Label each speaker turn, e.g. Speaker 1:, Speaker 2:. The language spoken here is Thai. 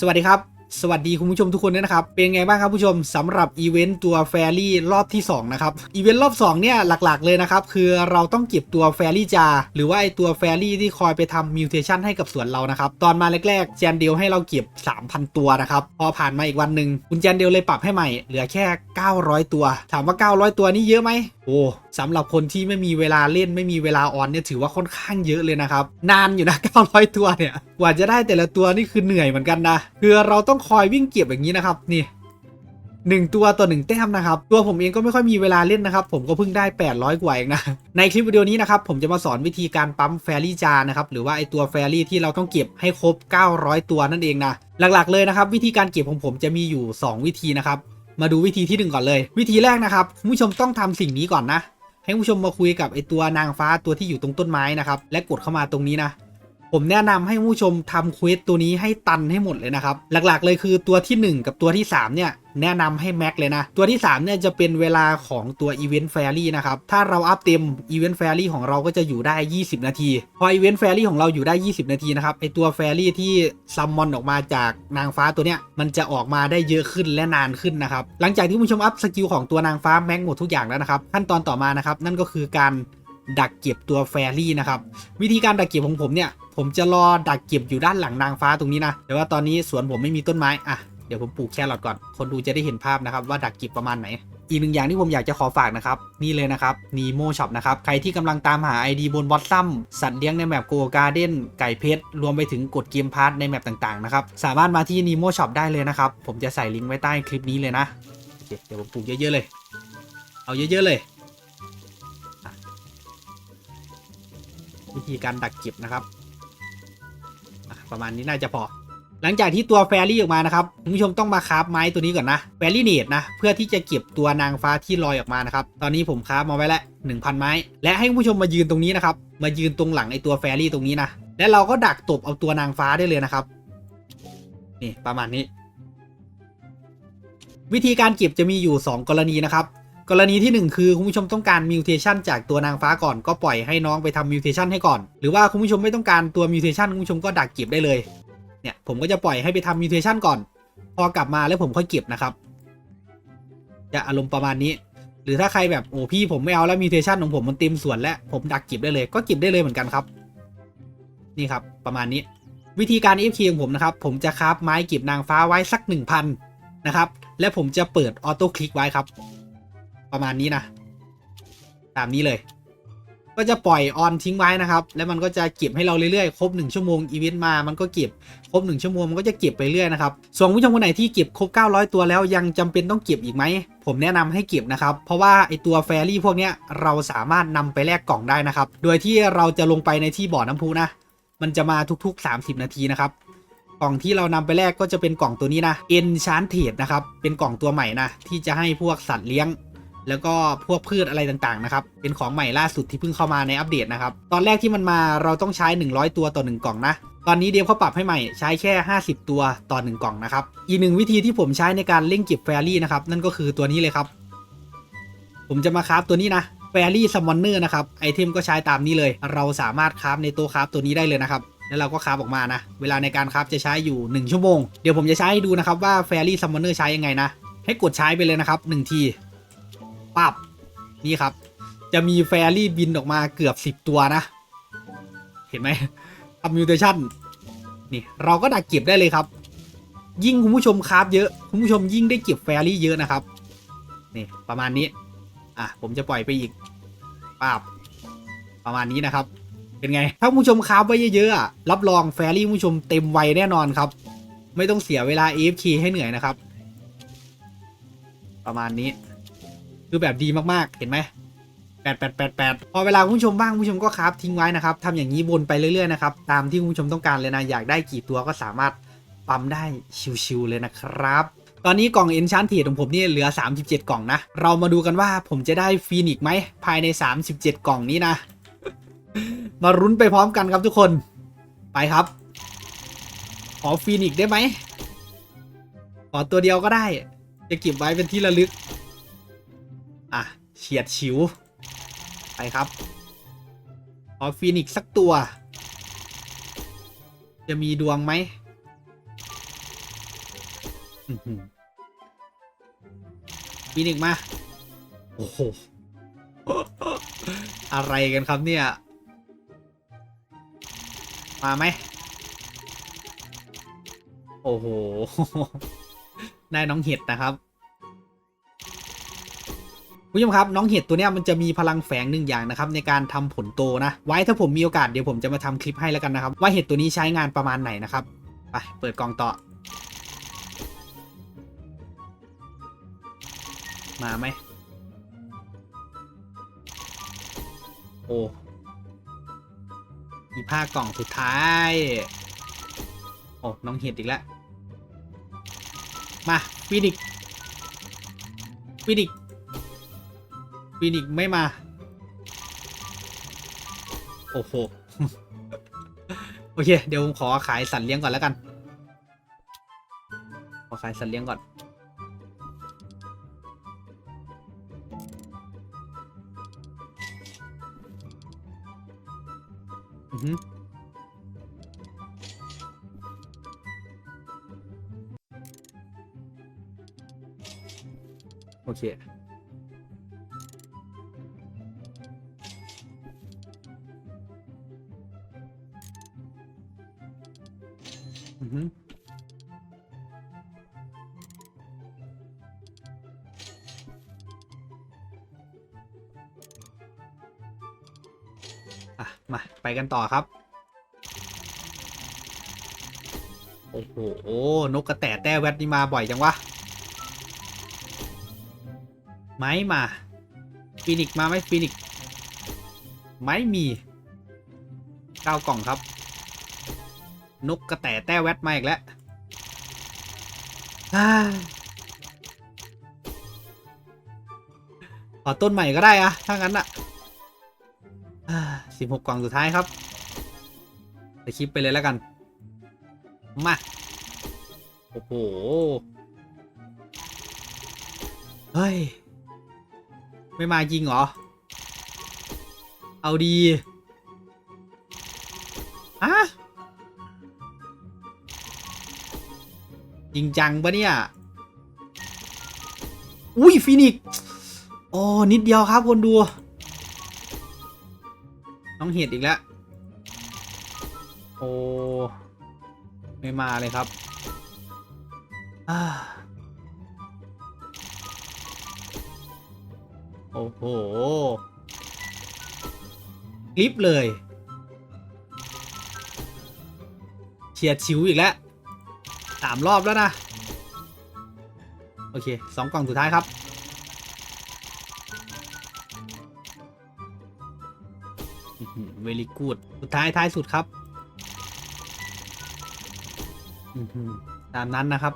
Speaker 1: สวัสดีครับ สวัสดีคุณผู้ชมทุกคนด้วยนะครับ เป็นไงบ้างครับผู้ชมสำหรับอีเวนต์ตัวแฟรี่รอบที่ 2 นะครับ อีเวนต์รอบ 2 เนี่ยหลักๆเลยนะครับ คือเราต้องเก็บตัวแฟรี่จา หรือว่าไอตัวแฟรี่ที่คอยไปทำมิวเทชันให้กับสวนเรานะครับ ตอนมาแรกๆ แจนเดลให้เราเก็บ 3,000 ตัวนะครับ พอผ่านมาอีกวันหนึ่งคุณแจนเดลเลยปรับให้ใหม่เหลือแค่ 900 ตัว ถามว่า 900 ตัวนี่เยอะไหม โอ้สำหรับคนที่ไม่มีเวลาเล่นไม่มีเวลาออนเนี่ยถือว่าค่อนข้างเยอะเลยนะครับ นานอยู่นะ 900 ตัวเนี่ย กว่าจะได้แต่ละตัวนี่คือเหนื่อยเหมือนกันนะ คือเราต้องคอยวิ่งเก็บอย่างนี้นะครับ นี่หนึ่งตัวต่อหนึ่งแต้มนะครับ ตัวผมเองก็ไม่ค่อยมีเวลาเล่นนะครับ ผมก็เพิ่งได้ 800 กว่าเองนะ ในคลิปวิดีโอนี้นะครับ ผมจะมาสอนวิธีการปั๊มแฟรี่จานะครับ หรือว่าไอตัวแฟรี่ที่เราต้องเก็บให้ครบ 900 ตัวนั่นเองนะ หลักๆเลยนะครับ วิธีการเก็บของผมจะมีอยู่ 2 วิธีนะครับ มาดูวิธีที่หนึ่งก่อนเลย วิธีแรกนะครับคุณผู้ชมต้องทำสิ่งนี้ก่อนนะ ให้ผู้ชมมาคุยกับไอตัวนางฟ้าตัวที่อยู่ตรงต้นไม้นะครับ และกดเข้ามาตรงนี้นะ ผมแนะนำให้ผู้ชมทำเควสตัวนี้ให้ตันให้หมดเลยนะครับ หลักๆเลยคือตัวที่ 1 กับตัวที่ 3 เนี่ย แนะนำให้แม็กเลยนะ ตัวที่ 3 เนี่ยจะเป็นเวลาของตัวอีเวนต์แฟรี่นะครับ ถ้าเราอัพเต็มอีเวนต์แฟรี่ของเราก็จะอยู่ได้ 20 นาที พออีเวนต์แฟรี่ของเราอยู่ได้ 20 นาทีนะครับไอตัวแฟรี่ที่ซัมมอนออกมาจากนางฟ้าตัวเนี้ยมันจะออกมาได้เยอะขึ้นและนานขึ้นนะครับหลังจากที่ผู้ชมอัพสกิลของตัวนางฟ้าแม็กหมดทุกอย่างแล้วนะครับขั้นตอนต่อมานะครับนั่นก็คือการ ดักเก็บตัวแฟรี่นะครับ วิธีการดักเก็บของผมเนี่ย ผมจะรอดักเก็บอยู่ด้านหลังนางฟ้าตรงนี้นะแต่ว่าตอนนี้สวนผมไม่มีต้นไม้อะเดี๋ยวผมปลูกแครอทก่อน คนดูจะได้เห็นภาพนะครับว่าดักเก็บประมาณไหน อีกหนึ่งอย่างที่ผมอยากจะขอฝากนะครับ นี่เลยนะครับ Nemo Shop นะครับ ใครที่กำลังตามหา ID บนบอสซัมสัตว์เลี้ยงในแมปโกการ์เด้นไก่เพชร รวมไปถึงกดเกมพาร์ทในแมปต่างๆนะครับ สามารถมาที่ Nemo Shop ได้เลยนะครับ ผมจะใส่ลิงก์ไว้ใต้คลิปนี้เลยนะ เดี๋ยวผมปลูกเยอะๆเลย เอาเยอะๆเลย วิธีการดักเก็บนะครับ ประมาณนี้น่าจะพอ หลังจากที่ตัวแฟรี่ออกมานะครับคุณผู้ชมต้องมาคราฟไม้ตัวนี้ก่อนนะแฟรี่เนตนะเพื่อที่จะเก็บตัวนางฟ้าที่ลอยออกมานะครับ ตอนนี้ผมคราฟมาไว้แล้ว1,000 ไม้ และให้คุณผู้ชมมายืนตรงนี้นะครับ มายืนตรงหลังไอตัวแฟรี่ตรงนี้นะและเราก็ดักตบเอาตัวนางฟ้าได้เลยนะครับ นี่ประมาณนี้ วิธีการเก็บจะมีอยู่ 2 กรณีนะครับ กรณีที่ 1 คือคุณผู้ชมต้องการมิวเทชันจากตัวนางฟ้าก่อนก็ปล่อยให้น้องไปทำมิวเทชันให้ก่อน หรือว่าคุณผู้ชมไม่ต้องการตัวมิวเทชันคุณผู้ชมก็ดักเก็บได้เลย เนี่ยผมก็จะปล่อยให้ไปทำมิวเทชันก่อน พอกลับมาแล้วผมค่อยเก็บนะครับ จะอารมณ์ประมาณนี้ หรือถ้าใครแบบโอ้พี่ผมไม่เอาแล้วมิวเทชันของผมมันเต็มส่วนแล้วผมดักเก็บได้เลย ก็เก็บได้เลยเหมือนกันครับ นี่ครับประมาณนี้ วิธีการ FK ของผมนะครับ ผมจะคราฟไม้เก็บนางฟ้าไว้สัก 1000 นะครับ และผมจะเปิดออโต้คลิกไว้ครับ ประมาณนี้นะ ตามนี้เลย ก็จะปล่อยออนทิ้งไว้นะครับ แล้วมันก็จะเก็บให้เราเรื่อยๆ ครบ 1 ชั่วโมงอีเวนต์มา มันก็เก็บครบ 1 ชั่วโมงมันก็จะเก็บไปเรื่อยนะครับ ส่วนผู้ชมคนไหนที่เก็บครบ 900 ตัวแล้วยังจำเป็นต้องเก็บอีกไหม ผมแนะนำให้เก็บนะครับ เพราะว่าไอตัวแฟรี่พวกเนี้ยเราสามารถนำไปแลกกล่องได้นะครับ โดยที่เราจะลงไปในที่บ่อน้ำพุนะ มันจะมาทุกๆ 30 นาทีนะครับกล่องที่เรานำไปแลกก็จะเป็นกล่องตัวนี้นะ Enchanted นะครับ เป็นกล่องตัวใหม่นะ ที่จะให้พวกสัตว์เลี้ยง แล้วก็พวกพืชอะไรต่างๆนะครับ เป็นของใหม่ล่าสุดที่เพิ่งเข้ามาในอัปเดตนะครับ ตอนแรกที่มันมาเราต้องใช้ 100 ตัวต่อ 1 กล่องนะ ตอนนี้เดฟเขาปรับให้ใหม่ใช้แค่ 50 ตัวต่อ 1 กล่องนะครับ อีกหนึ่งวิธีที่ผมใช้ในการเล่งเก็บแฟรี่นะครับ นั่นก็คือตัวนี้เลยครับ ผมจะมาคราฟตัวนี้นะแฟรี่ซัมมอนเนอร์นะครับ ไอเทมก็ใช้ตามนี้เลย เราสามารถคราฟในตัวคราฟตัวนี้ได้เลยนะครับแล้วเราก็คราฟออกมานะ เวลาในการคราฟจะใช้อยู่ 1 ชั่วโมง เดี๋ยวผมจะใช้ให้ดูนะครับว่าแฟรี่ซัมมอนเนอร์ใช้ยังไงนะ ให้กดใช้ไปเลยนะครับ1ที ปับนี่ครับ จะมีแฟรี่บินออกมาเกือบ 10 ตัวนะ เห็นไหมทำมิวเทชันนี่เราก็ดักเก็บได้เลยครับ ยิ่งคุณผู้ชมคราฟเยอะ คุณผู้ชมยิ่งได้เก็บแฟรี่เยอะนะครับ นี่ประมาณนี้ อะผมจะปล่อยไปอีกป้าบประมาณนี้นะครับ เป็นไง ถ้าคุณผู้ชมคราฟไว้เยอะๆรับรองแฟรี่คุณผู้ชมเต็มไวแน่นอนครับ ไม่ต้องเสียเวลา AFK ให้เหนื่อยนะครับ ประมาณนี้ คือแบบดีมากๆ เห็นไหมแปดแปดแปดแปดพอเวลาคุณผู้ชมบ้างคุณผู้ชมก็คราฟทิ้งไว้นะครับทำอย่างนี้วนไปเรื่อยๆนะครับตามที่คุณผู้ชมต้องการเลยนะอยากได้กี่ตัวก็สามารถปั๊มได้ชิวๆเลยนะครับ ตอนนี้กล่อง Enchanted ของผมเนี่ยเหลือ 37 กล่องนะ เรามาดูกันว่าผมจะได้ฟีนิกไหมภายใน 37 กล่องนี้นะ มารุ้นไปพร้อมกันครับทุกคน ไปครับ ขอฟีนิกได้ไหม ขอตัวเดียวก็ได้ จะเก็บไว้เป็นที่ระลึก อะเฉียดฉิว ไปครับขอฟีนิกซ์สักตัว จะมีดวงไหมฟีนิกซ์มา โอ้โห อะไรกันครับเนี่ย มาไหม โอ้โห ได้น้องเห็ดนะครับ ผู้ชมครับน้องเห็ดตัวเนี้ยมันจะมีพลังแฝงหนึ่งอย่างนะครับในการทำผลโตนะ ไว้ถ้าผมมีโอกาสเดี๋ยวผมจะมาทำคลิปให้แล้วกันนะครับ ว่าเห็ดตัวนี้ใช้งานประมาณไหนนะครับไปเปิดกล่องต่อ มาไหมโอ้มีผ้ากล่องสุดท้ายโอ้น้องเห็ดอีกแล้วมาฟินิกฟินิก ฟินิกไม่มา โอ้โห โอเค เดี๋ยวผมขอขายสัตว์เลี้ยงก่อนแล้วกัน ขอขายสัตว์เลี้ยงก่อน อือหือโอเค อือหืออะ มา ไปกันต่อครับ โอ้โห นกกระแตแต้แวดนี่มาบ่อยจังวะ ไม้มาฟินิกมาไหมฟินิก ไม้มีเก้ากล่องครับ นกกระแตแต้แวดมาอีกแล้วขอต้นใหม่ก็ได้อะถ้างั้นอะสิบหกกล่องสุดท้ายครับไปคลิปไปเลยแล้วกัน มา โอ้โห เฮ้ย ไม่มาจริงเหรอ เอาดีอะ จริงจังปะเนี่ย อุ้ยฟินิกโอ้นิดเดียวครับคนดู น้องเห็ดอีกแล้ว โอ้ไม่มาเลยครับอโอ้โหคลิปเลยเฉียดชิวอีกแล้ว สามรอบแล้วนะ โอเคสองกล่องสุดท้ายครับ เวลีกูด สุดท้ายท้ายสุดครับ ตามนั้นนะครับ